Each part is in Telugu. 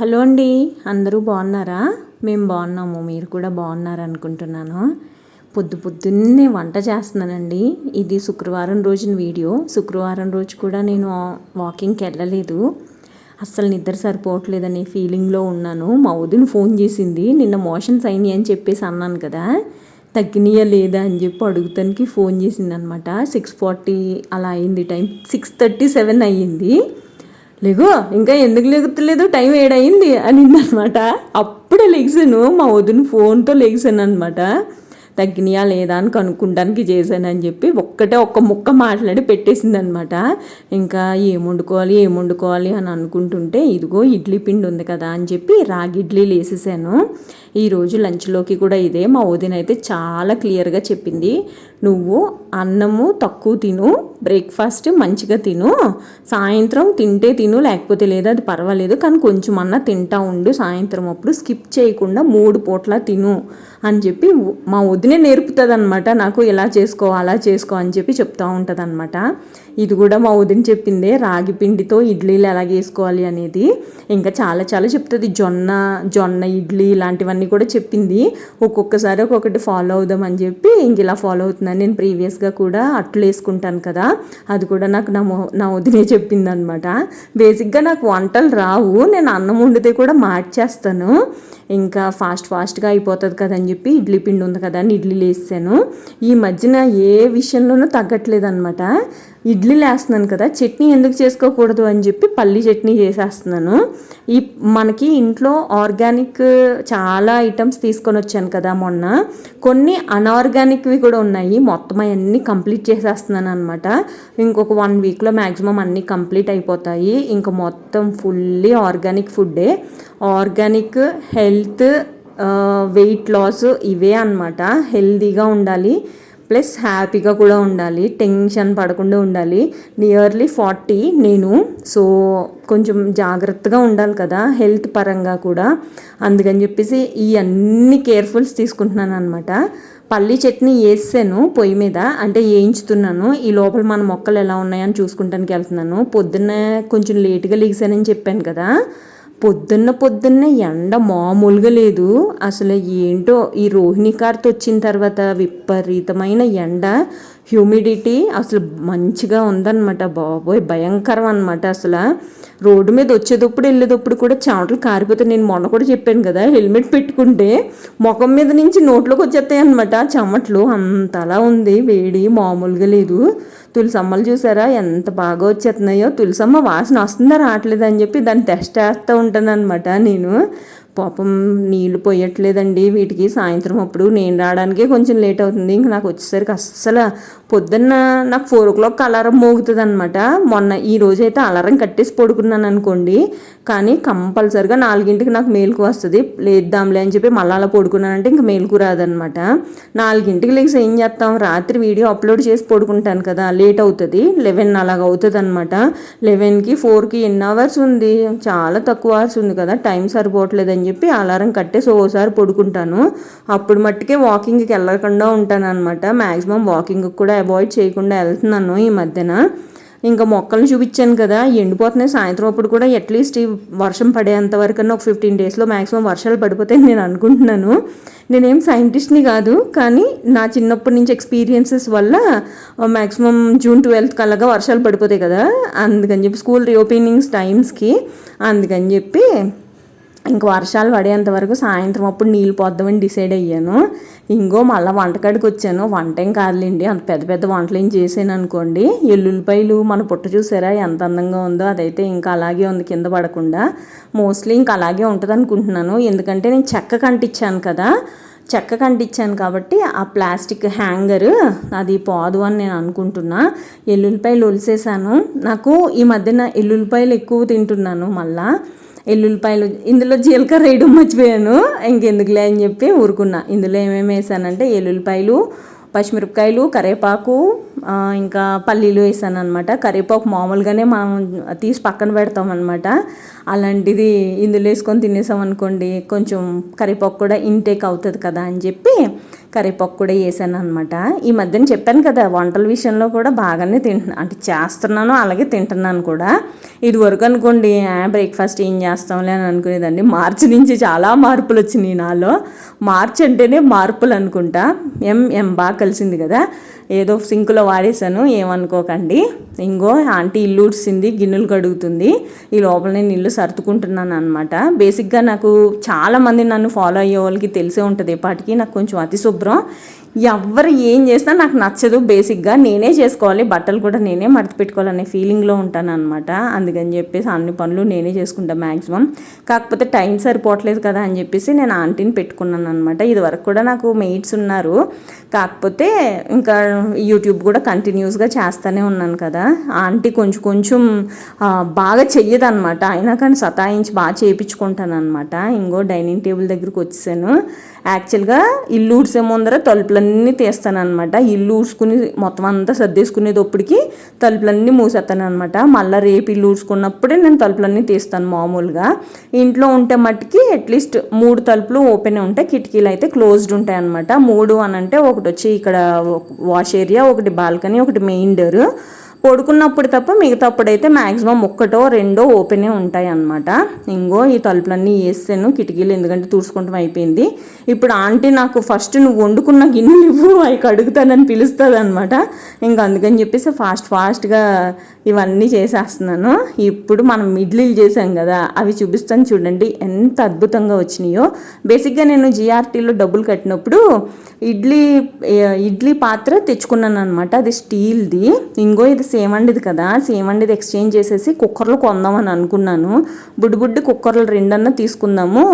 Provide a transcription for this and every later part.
హలో అండి అందరూ బాగున్నారా? మేము బాగున్నాము మీరు కూడా బాగున్నారు అనుకుంటున్నాను పొద్దు పొద్దున్నే వంట చేస్తున్నానండి. ఇది శుక్రవారం రోజున వీడియో. శుక్రవారం రోజు కూడా నేను వాకింగ్కి వెళ్ళలేదు. అస్సలు నిద్ర సరిపోవట్లేదనే ఫీలింగ్లో ఉన్నాను. మా వదిన ఫోన్ చేసింది నిన్న మోషన్స్ అయినాయి అని చెప్పేసి అన్నాను కదా తగ్గినాయా లేదా అని చెప్పి అడుగుతానికి ఫోన్ చేసింది అనమాట సిక్స్ ఫార్టీ అలా అయింది టైం సిక్స్ థర్టీ సెవెన్ అయ్యింది. లేగో ఇంకా ఎందుకు లేగుతలేదు? టైం ఏడయింది అనిందనమాట. అప్పుడే లెగిసాను మా వదిన ఫోన్తో లెగిసాను అనమాట తగ్గినాయా లేదా అని కనుక్కుంటానికి చేశానని చెప్పి ఒక్కటే ఒక్క ముక్క మాట్లాడి పెట్టేసింది అనమాట ఇంకా ఏం వండుకోవాలి ఏం వండుకోవాలి అని అనుకుంటుంటే ఇదిగో ఇడ్లీ పిండి ఉంది కదా అని చెప్పి రాగి ఇడ్లీలు వేసేసాను ఈరోజు లంచ్లోకి కూడా ఇదే. మా వదిన అయితే చాలా క్లియర్గా చెప్పింది. నువ్వు అన్నము తక్కువ తిను బ్రేక్ఫాస్ట్ మంచిగా తిను సాయంత్రం తింటే తిను లేకపోతే లేదు అది పర్వాలేదు కానీ కొంచెం అన్న తింటా ఉండు సాయంత్రం అప్పుడు స్కిప్ చేయకుండా మూడు పూట్ల తిను అని చెప్పి మా వదినే నేర్పుతుంది అనమాట నాకు ఇలా చేసుకో అలా చేసుకో అని చెప్పి చెప్తూ ఉంటుంది అనమాట ఇది కూడా మా వదిన చెప్పిందే రాగి పిండితో ఇడ్లీలు ఎలా చేసుకోవాలి అనేది. ఇంకా చాలా చాలా చెప్తుంది. జొన్న జొన్న ఇడ్లీ ఇలాంటివన్నీ కూడా చెప్పింది. ఒక్కొక్కసారి ఒక్కొక్కటి ఫాలో అవుదాం అని చెప్పి ఇంక ఇలా ఫాలో అవుతున్నాను నేను ప్రీవియస్గా కూడా అట్లు వేసుకుంటాను కదా అది కూడా నాకు నా నా వదినే చెప్పింది అనమాట బేసిక్గా నాకు వంటలు రావు నేను అన్నం వండితే కూడా మార్చేస్తాను. ఇంకా ఫాస్ట్ ఫాస్ట్గా అయిపోతుంది కదా అని చెప్పి ఇడ్లీ పిండి ఉంది కదా అని ఇడ్లీలు వేసాను ఈ మధ్యన ఏ విషయంలోనూ తగ్గట్లేదు అనమాట ఇడ్లీలు వేస్తున్నాను కదా చట్నీ ఎందుకు చేసుకోకూడదు అని చెప్పి పల్లి చట్నీ చేసేస్తున్నాను. ఈ మనకి ఇంట్లో ఆర్గానిక్ చాలా ఐటమ్స్ తీసుకొని వచ్చాను కదా మొన్న. కొన్ని అనార్గానిక్వి కూడా ఉన్నాయి. మొత్తం అవన్నీ కంప్లీట్ చేసేస్తున్నాను అనమాట ఇంకొక వన్ వీక్లో మ్యాక్సిమం అన్నీ కంప్లీట్ అయిపోతాయి. ఇంకా మొత్తం ఫుల్లీ ఆర్గానిక్ ఫుడ్డే ఆర్గానిక్ హెల్త్ వెయిట్ లాస్ ఇవే అనమాట హెల్తీగా ఉండాలి. ప్లస్ హ్యాపీగా కూడా ఉండాలి టెన్షన్ పడకుండా ఉండాలి. నియర్లీ ఫార్టీ నేను సో కొంచెం జాగ్రత్తగా ఉండాలి కదా హెల్త్ పరంగా కూడా. అందుకని చెప్పేసి ఈ అన్ని కేర్ఫుల్స్ తీసుకుంటున్నాను అనమాట పల్లి చట్నీ వేసాను పొయ్యి మీద అంటే వేయించుతున్నాను ఈ లోపల మన మొక్కలు ఎలా ఉన్నాయని చూసుకుంటానికి వెళ్తున్నాను. పొద్దున్న కొంచెం లేటుగా లీసానని చెప్పాను కదా. పొద్దున్న పొద్దున్న ఎండ మామూలుగా లేదు. అసలు ఏంటో ఈ రోహిణి కార్త్ వచ్చిన తర్వాత విపరీతమైన ఎండ. హ్యూమిడిటీ అసలు మంచిగా ఉందన్నమాట బాబోయ్ భయంకరం అనమాట అసలు. రోడ్డు మీద వచ్చేటప్పుడు వెళ్ళేటప్పుడు కూడా చెమటలు కారిపోతే నేను మొన్న కూడా చెప్పాను కదా హెల్మెట్ పెట్టుకుంటే ముఖం మీద నుంచి నోట్లోకి వచ్చేస్తాయి అనమాట చెమట్లు. అంతలా ఉంది వేడి మామూలుగా లేదు. తులసమ్మలు చూసారా ఎంత బాగా వచ్చేస్తున్నాయో. తులసమ్మ వాసన వస్తుందా రావట్లేదు అని చెప్పి దాన్ని టెస్ట్ చేస్తూ ఉంటాను అనమాట నేను. పాపం నీళ్ళు పోయట్లేదండి. వీటికి సాయంత్రం అప్పుడు నేను రావడానికే కొంచెం లేట్ అవుతుంది. ఇంక నాకు వచ్చేసరికి అస్సలు పొద్దున్న నాకు ఫోర్ ఓ క్లాక్ అలారం మోగుతుంది అనమాట మొన్న ఈ రోజు అయితే అలారం కట్టేసి పడుకున్నాను అనుకోండి. కానీ కంపల్సరిగా నాలుగింటికి నాకు మేలుకు వస్తుంది. లేద్దాంలే అని చెప్పి మళ్ళీ అలా పడుకున్నానంటే ఇంక మేలుకు రాదనమాట నాలుగింటికి లేచి ఏం చేస్తాం? రాత్రి వీడియో అప్లోడ్ చేసి పడుకుంటాను కదా. లేట్ అవుతుంది. లెవెన్ అలాగ అవుతుంది అనమాట లెవెన్కి ఫోర్కి ఎన్ని అవర్స్ ఉంది? చాలా తక్కువ అవర్స్ ఉంది కదా. టైం సరిపోవట్లేదని అని చెప్పి అలారం కట్టేసి ఓసారి పడుకుంటాను. అప్పుడు మట్టుకే వాకింగ్కి వెళ్ళకుండా ఉంటాను అనమాట మ్యాక్సిమం వాకింగ్కి కూడా అవాయిడ్ చేయకుండా వెళ్తున్నాను ఈ మధ్యన. ఇంకా మొక్కలను చూపించాను కదా ఎండిపోతున్నాయి. సాయంత్రం అప్పుడు కూడా అట్లీస్ట్ ఈ వర్షం పడేంత వరకన్నా ఒక ఫిఫ్టీన్ డేస్లో మ్యాక్సిమం వర్షాలు పడిపోతాయని నేను అనుకుంటున్నాను. నేనేం సైంటిస్ట్ని కాదు కానీ నా చిన్నప్పటి నుంచి ఎక్స్పీరియన్సెస్ వల్ల మ్యాక్సిమం జూన్ ట్వెల్త్ కల్లాగా వర్షాలు పడిపోతాయి కదా. అందుకని చెప్పి స్కూల్ రీఓపెనింగ్స్ టైమ్స్కి అందుకని చెప్పి ఇంక వర్షాలు పడేంత వరకు సాయంత్రం అప్పుడు నీళ్ళు పోద్దామని డిసైడ్ అయ్యాను. ఇంకో మళ్ళీ వంటకాడికి వచ్చాను. వంట ఏం కాదులేండి అంత పెద్ద పెద్ద వంటలు ఏం చేసాను అనుకోండి. ఎల్లుల్లిపాయలు మన పుట్ట చూసారా ఎంత అందంగా ఉందో అదైతే ఇంకా అలాగే ఉంది కింద పడకుండా. మోస్ట్లీ ఇంకా అలాగే ఉంటుంది అనుకుంటున్నాను. ఎందుకంటే నేను చెక్క కంటిచ్చాను కదా చెక్క కంటిచ్చాను కాబట్టి ఆ ప్లాస్టిక్ హ్యాంగర్ అది పోదు అని నేను అనుకుంటున్నా. ఎల్లుల్లిపాయలు ఒలిసేసాను. నాకు ఈ మధ్యన ఎల్లుల్లిపాయలు ఎక్కువ తింటున్నాను మళ్ళీ. ఎల్లుల్లిపాయలు ఇందులో జీలకర్ర వేయడం మర్చిపోయాను. ఇంకెందుకులే అని చెప్పి ఊరుకున్నా. ఇందులో ఏమేమి వేసానంటే ఎల్లుల్లిపాయలు పచ్చిమిరపకాయలు కరివేపాకు ఇంకా పల్లీలు వేసాను అనమాట కరివేపాకు మామూలుగానే మనం తీసి పక్కన పెడతాం అనమాట అలాంటిది ఇందులో వేసుకొని తినేసాం అనుకోండి కొంచెం కరివేపాకు కూడా ఇంటేక్ అవుతుంది కదా అని చెప్పి కరివేపాకు కూడా వేసాను అనమాట ఈ మధ్యన చెప్పాను కదా వంటల విషయంలో కూడా బాగానే తింటున్నాను అంటే చేస్తున్నాను అలాగే తింటున్నాను కూడా. ఇది వరకు అనుకోండి బ్రేక్ఫాస్ట్ ఏం చేస్తాంలే అని అనుకునేదండి మార్చి నుంచి చాలా మార్పులు వచ్చినాయి నాలో. మార్చి అంటేనే మార్పులు అనుకుంటా. ఎం ఎం బాగా కలిసింది కదా. ఏదో సింకులో వాడేశాను ఏమనుకోకండి. ఇంకో ఆంటీ ఇల్లు ఉడిసింది గిన్నెలు కడుగుతుంది. ఈ లోపల నేను ఇల్లు సర్దుకుంటున్నాను అనమాట బేసిక్గా నాకు చాలామంది నన్ను ఫాలో అయ్యే వాళ్ళకి తెలిసే ఉంటుంది. పాటికి నాకు కొంచెం అతి శుభ్రం அதுக்கப்புறம் ఎవరు ఏం చేసినా నాకు నచ్చదు బేసిక్గా. నేనే చేసుకోవాలి బట్టలు కూడా నేనే మడత పెట్టుకోవాలనే ఫీలింగ్లో ఉంటాను అనమాట అందుకని చెప్పేసి అన్ని పనులు నేనే చేసుకుంటాను మ్యాక్సిమం కాకపోతే టైం సరిపోవట్లేదు కదా అని చెప్పేసి నేను ఆంటీని పెట్టుకున్నాను అనమాట ఇది వరకు కూడా నాకు మెయిట్స్ ఉన్నారు. కాకపోతే ఇంకా యూట్యూబ్ కూడా కంటిన్యూస్గా చేస్తూనే ఉన్నాను కదా. ఆంటీ కొంచెం కొంచెం బాగా చెయ్యదు అనమాట అయినా కానీ సతాయించి బాగా చేయించుకుంటాను అనమాట ఇంకో డైనింగ్ టేబుల్ దగ్గరికి వచ్చేసాను. యాక్చువల్గా ఇల్లు ఊడ్సే ముందర తలుపులన్నీ తీస్తాను అనమాట ఇల్లు ఊడ్చుకుని మొత్తం అంతా సర్దేసుకునేటప్పటికి తలుపులన్నీ మూసేస్తాను అనమాట మళ్ళీ రేపు ఇల్లు ఊడ్చుకున్నప్పుడే నేను తలుపులన్నీ తీస్తాను మామూలుగా. ఇంట్లో ఉంటే మట్టుకి అట్లీస్ట్ మూడు తలుపులు ఓపెన్ ఉంటాయి కిటికీలు అయితే క్లోజ్డ్ ఉంటాయి అనమాట మూడు అని అంటే ఒకటి వచ్చి ఇక్కడ వాష్ ఏరియా ఒకటి బాల్కనీ ఒకటి మెయిన్ డోర్. పడుకున్నప్పుడు తప్ప మిగతాప్పుడైతే మ్యాక్సిమం ఒక్కటో రెండో ఓపెనే ఉంటాయి అన్నమాట ఇంగో ఈ తలుపులన్నీ వేసాను కిటికీలు ఎందుకంటే తుడుచుకుంటాం అయిపోయింది. ఇప్పుడు ఆంటీ నాకు ఫస్ట్ నువ్వు వండుకున్న గిన్నెలు ఇవ్వు అవి కడుగుతానని పిలుస్తుంది అనమాట ఇంకా అందుకని చెప్పేసి ఫాస్ట్ ఫాస్ట్గా ఇవన్నీ చేసేస్తున్నాను. ఇప్పుడు మనం ఇడ్లీలు చేసాం కదా అవి చూపిస్తాను చూడండి ఎంత అద్భుతంగా వచ్చినాయో. బేసిక్గా నేను జిఆర్టీలో డబ్బులు కట్టినప్పుడు ఇడ్లీ ఇడ్లీ పాత్ర తెచ్చుకున్నాను అనమాట అది స్టీల్ది. ఇంకో ఇది సేమ్ అండిది కదా సేమ్ అండిది ఎక్స్చేంజ్ చేసేసి కుక్కర్లు కొందామని అనుకున్నాను. బుడ్డి బుడ్డి కుక్కర్లు రెండన్నా తీసుకుందాము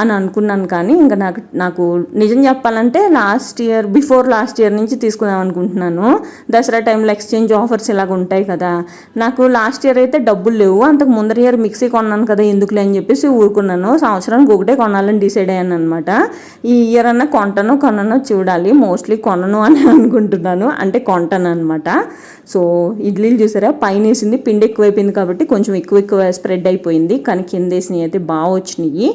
అని అనుకున్నాను కానీ ఇంకా నాకు నాకు నిజం చెప్పాలంటే last year before last year నుంచి తీసుకుందాం అనుకుంటున్నాను. దసరా టైంలో ఎక్స్చేంజ్ ఆఫర్స్ ఇలాగ ఉంటాయి కదా. నాకు లాస్ట్ ఇయర్ అయితే డబ్బులు లేవు అంతకు ముందర ఇయర్ మిక్సీ కొన్నాను కదా ఎందుకులే అని చెప్పేసి ఊరుకున్నాను. సంవత్సరానికి ఒకటే కొనాలని డిసైడ్ అయ్యాను అనమాట ఈ ఇయర్ అన్న కొంటానో కొననో చూడాలి. మోస్ట్లీ కొనను అని అనుకుంటున్నాను. అంటే కొంటాను అనమాట సో ఇడ్లీలు చూసారా? పైన వేసింది పిండి ఎక్కువైపోయింది కాబట్టి కొంచెం ఎక్కువ ఎక్కువ స్ప్రెడ్ అయిపోయింది. కానీ కింద వేసినవి అయితే బాగా వచ్చినాయి.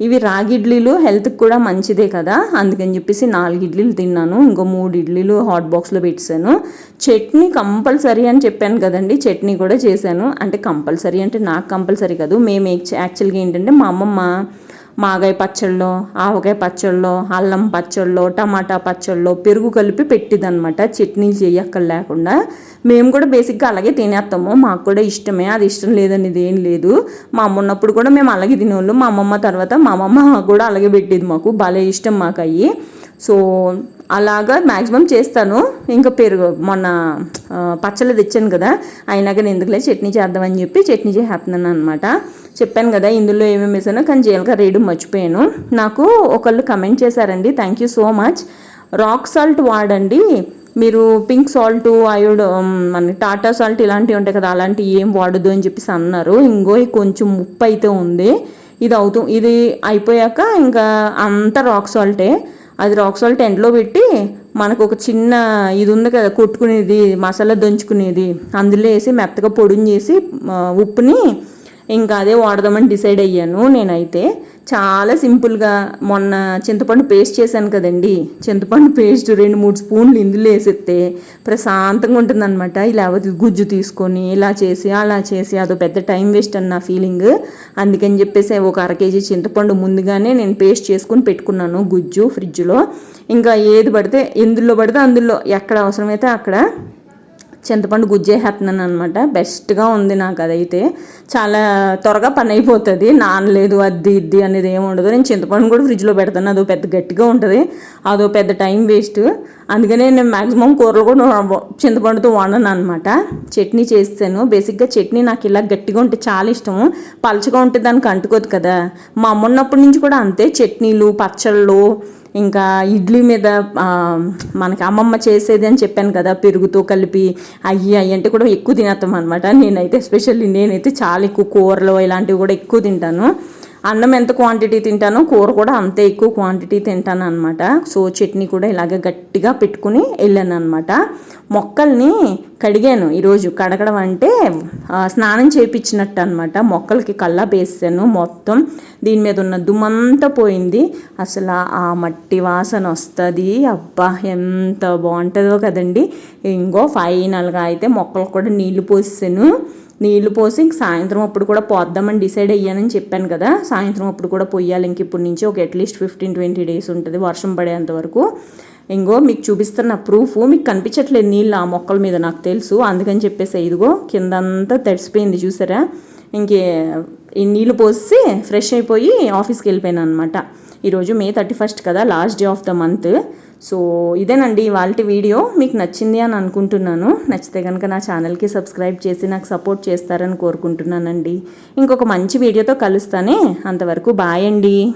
ఇవి రాగి ఇడ్లీలు హెల్త్కి కూడా మంచిదే కదా? అందుకని చెప్పేసి నాలుగు ఇడ్లీలు తిన్నాను. ఇంకో మూడు ఇడ్లీలు హాట్ బాక్స్లో పెట్టాను చట్నీ కంపల్సరీ అని చెప్పాను కదండి. చట్నీ కూడా చేశాను. అంటే కంపల్సరీ అంటే నాకు కంపల్సరీ కాదు. మేము యాక్చువల్గా ఏంటంటే మా అమ్మమ్మ మాగాయ పచ్చళ్ళలో ఆవకాయ పచ్చళ్ళలో అల్లం పచ్చళ్ళలో టమాటా పచ్చళ్ళలో పెరుగు కలిపి పెట్టిదనమాట చట్నీలు చేయక్కర్ లేకుండా మేము కూడా బేసిక్గా అలాగే తినేస్తాము. మాకు కూడా ఇష్టమే. అది ఇష్టం లేదనేది ఏం లేదు. మా అమ్మ ఉన్నప్పుడు కూడా మేము అలాగే తినేవాళ్ళు. మా అమ్మమ్మ తర్వాత మా అమ్మమ్మ కూడా అలాగే పెట్టేది మాకు. భలే ఇష్టం మాకు అయ్యి సో అలాగా మ్యాక్సిమం చేస్తాను. ఇంకా పెరుగు మొన్న పచ్చళ్ళు తెచ్చాను కదా అయినా కానీ ఎందుకులే చట్నీ చేద్దామని చెప్పి చట్నీ చేసేస్తున్నాను అనమాట చెప్పాను కదా ఇందులో ఏమేమి వేసానో కానీ జీలకర్ర వేయడం మర్చిపోయాను. నాకు ఒకళ్ళు కమెంట్ చేశారండి thank you so much rock salt వాడండి. మీరు పింక్ సాల్ట్ అయోడో మన టాటా సాల్ట్ ఇలాంటివి ఉంటాయి కదా అలాంటివి ఏం వాడదు అని చెప్పేసి అన్నారు. ఇంకో కొంచెం ఉప్పు అయితే ఉంది. ఇది అవుతూ ఇది అయిపోయాక ఇంకా అంతా రాక్ సాల్టే అది రాక్ సాల్ట్ ఎండలో పెట్టి మనకు ఒక చిన్న ఇది ఉంది కదా కొట్టుకునేది మసాలా దంచుకునేది. అందులో వేసి మెత్తగా పొడిని చేసి ఉప్పుని ఇంకా అదే వాడదామని డిసైడ్ అయ్యాను నేనైతే. చాలా సింపుల్గా మొన్న చింతపండు పేస్ట్ చేశాను కదండి. చింతపండు పేస్ట్ రెండు మూడు స్పూన్లు ఇందులో వేసేస్తే ప్రశాంతంగా ఉంటుందన్నమాట. ఇలా గుజ్జు తీసుకొని ఇలా చేసి అలా చేసి అదో పెద్ద టైం వేస్ట్ అని నా ఫీలింగ్. అందుకని చెప్పేసి ఒక అర కేజీ చింతపండు ముందుగానే నేను పేస్ట్ చేసుకుని పెట్టుకున్నాను గుజ్జు ఫ్రిడ్జ్లో. ఇంకా ఏది పడితే ఎందులో పడితే అందులో ఎక్కడ అవసరమైతే అక్కడ చింతపండు గుజ్జేసేస్తున్నాను అనమాట బెస్ట్గా ఉంది నాకు అదైతే చాలా త్వరగా పని అయిపోతుంది నానలేదు అది ఇది అనేది ఏమి ఉండదు. నేను చింతపండు కూడా ఫ్రిడ్జ్లో పెడతాను. అదో పెద్ద గట్టిగా ఉంటుంది. అదో పెద్ద టైం వేస్ట్. అందుకనే నేను మ్యాక్సిమం కూరలు కూడా చింతపండుతో వండను అనమాట చట్నీ చేస్తాను. బేసిక్గా చట్నీ నాకు ఇలా గట్టిగా ఉంటే చాలా ఇష్టము. పలచగా ఉంటే దానికి అంటుకోదు కదా. మా అమ్మ ఉన్నప్పటి నుంచి కూడా అంతే. చట్నీలు పచ్చళ్ళు ఇంకా ఇడ్లీ మీద మనకి అమ్మమ్మ చేసేది అని చెప్పాను కదా పెరుగుతో కలిపి అయ్యి అయ్యి అంటే కూడా ఎక్కువ తినేస్తాం అనమాట నేనైతే ఎస్పెషల్లీ నేనైతే చాలా ఎక్కువ కూరలు ఇలాంటివి కూడా ఎక్కువ తింటాను. అన్నం ఎంత క్వాంటిటీ తింటానో కూర కూడా అంతే ఎక్కువ క్వాంటిటీ తింటాను అనమాట సో చట్నీ కూడా ఇలాగ గట్టిగా పెట్టుకుని వెళ్ళాను అనమాట మొక్కల్ని కడిగాను ఈరోజు. కడగడం అంటే స్నానం చేయించినట్టు అనమాట మొక్కలకి కల్లా వేసాను మొత్తం. దీని మీద ఉన్న దుమ్మంతా పోయింది. అసలు ఆ మట్టి వాసన వస్తుంది. అబ్బా ఎంత బాగుంటుందో కదండి. ఇంకో ఫైనల్గా అయితే మొక్కలకు కూడా నీళ్ళు పోసాను. నీళ్ళు పోసి ఇంక సాయంత్రం అప్పుడు కూడా పోద్దామని డిసైడ్ అయ్యానని చెప్పాను కదా. సాయంత్రం అప్పుడు కూడా పొయ్యాలి ఇంక ఇప్పటి నుంచి ఒక అట్లీస్ట్ ఫిఫ్టీన్ ట్వంటీ డేస్ ఉంటుంది వర్షం పడేంత వరకు. ఇంకో మీకు చూపిస్తున్న ప్రూఫ్ మీకు కనిపించట్లేదు నీళ్ళు ఆ మొక్కల మీద నాకు తెలుసు. అందుకని చెప్పేసి ఇదిగో కిందంతా తడిసిపోయింది చూసారా? ఇంకే ఈ నీళ్ళు పోసి ఫ్రెష్ అయిపోయి ఆఫీస్కి వెళ్ళిపోయాను అనమాట ఈరోజు మే థర్టీ ఫస్ట్ కదా last day of the month. So ఇదేనండి ఇవాళ వీడియో. మీకు నచ్చింది అని అనుకుంటున్నాను. నచ్చితే కనుక నా ఛానల్కి సబ్స్క్రైబ్ చేసి నాకు సపోర్ట్ చేస్తారని కోరుకుంటున్నానండి. ఇంకొక మంచి వీడియోతో కలుస్తానే. అంతవరకు బాయ్ అండి.